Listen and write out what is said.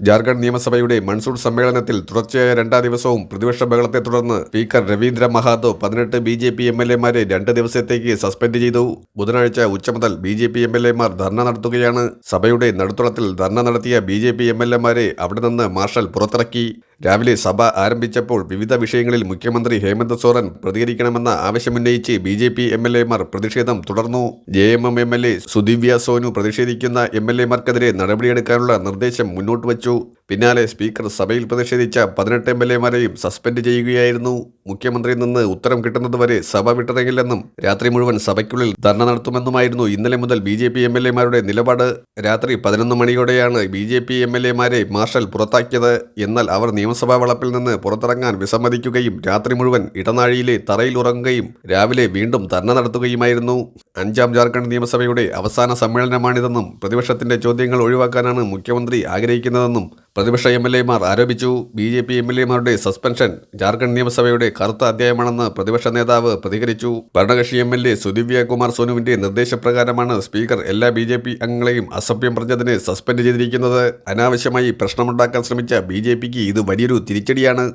ജാർഖണ്ഡ് നിയമസഭയുടെ മൺസൂൺ സമ്മേളനത്തിൽ തുടർച്ചയായ രണ്ടാം ദിവസവും പ്രതിപക്ഷ ബഹളത്തെ തുടർന്ന് സ്പീക്കർ രവീന്ദ്ര മഹാതോ പതിനെട്ട് B J P M L എമാരെ രണ്ട് ദിവസത്തേക്ക് സസ്പെൻഡ് ചെയ്തു. ബുധനാഴ്ച ഉച്ച മുതൽ B J P M L എമാർ ധർണ നടത്തുകയാണ്. സഭയുടെ നടുത്തളത്തിൽ ധർണ നടത്തിയ B J P M L എമാരെ അവിടെ നിന്ന് മാർഷൽ പുറത്തിറക്കി. രാവിലെ സഭ ആരംഭിച്ചപ്പോൾ വിവിധ വിഷയങ്ങളിൽ മുഖ്യമന്ത്രി ഹേമന്ത് സോറൻ പ്രതികരിക്കണമെന്ന ആവശ്യമുന്നയിച്ച് B J P M L എമാർ പ്രതിഷേധം തുടർന്നു. J M M M L A Sudivya Sonu പ്രതിഷേധിക്കുന്ന M L എമാർക്കെതിരെ നടപടിയെടുക്കാനുള്ള നിർദ്ദേശം മുന്നോട്ട് വച്ചു പിന്നാലെ സ്പീക്കർ സഭയിൽ പ്രതിഷേധിച്ച പതിനെട്ട് എം എൽ എമാരെയും സസ്പെൻഡ് ചെയ്യുകയായിരുന്നു. മുഖ്യമന്ത്രിയിൽ നിന്ന് ഉത്തരം കിട്ടുന്നതുവരെ സഭ വിട്ടിറങ്ങില്ലെന്നും രാത്രി മുഴുവൻ സഭയ്ക്കുള്ളിൽ ധർണ നടത്തുമെന്നുമായിരുന്നു ഇന്നലെ മുതൽ B J P M L എമാരുടെ നിലപാട്. രാത്രി പതിനൊന്ന് മണിയോടെയാണ് B J P M L എമാരെ മാർഷൽ പുറത്താക്കിയത്. എന്നാൽ അവർ നിയമസഭാ വളപ്പിൽ നിന്ന് പുറത്തിറങ്ങാൻ വിസമ്മതിക്കുകയും രാത്രി മുഴുവൻ ഇടനാഴിയിലെ തറയിൽ ഉറങ്ങുകയും രാവിലെ വീണ്ടും ധർണ നടത്തുകയുമായിരുന്നു. അഞ്ചാം ജാർഖണ്ഡ് നിയമസഭയുടെ അവസാന സമ്മേളനമാണിതെന്നും പ്രതിപക്ഷത്തിന്റെ ചോദ്യങ്ങൾ ഒഴിവാക്കാനാണ് മുഖ്യമന്ത്രി ആഗ്രഹിക്കുന്നതെന്നും പ്രതിപക്ഷ എം എൽ എമാർ ആരോപിച്ചു. B J P M L എമാരുടെ സസ്പെൻഷൻ ജാർഖണ്ഡ് നിയമസഭയുടെ കറുത്ത അധ്യായമാണെന്ന് പ്രതിപക്ഷ നേതാവ് പ്രതികരിച്ചു. ഭരണകക്ഷി M L A Sudivya Kumar സോനുവിന്റെ നിർദ്ദേശപ്രകാരമാണ് സ്പീക്കർ എല്ലാ ബി ജെ പി അംഗങ്ങളെയും അസഭ്യം പറഞ്ഞതിന് സസ്പെൻഡ് ചെയ്തിരിക്കുന്നത്. അനാവശ്യമായി പ്രശ്നമുണ്ടാക്കാൻ ശ്രമിച്ച ബി ജെ പിക്ക് ഇത് വലിയൊരു തിരിച്ചടിയാണ്.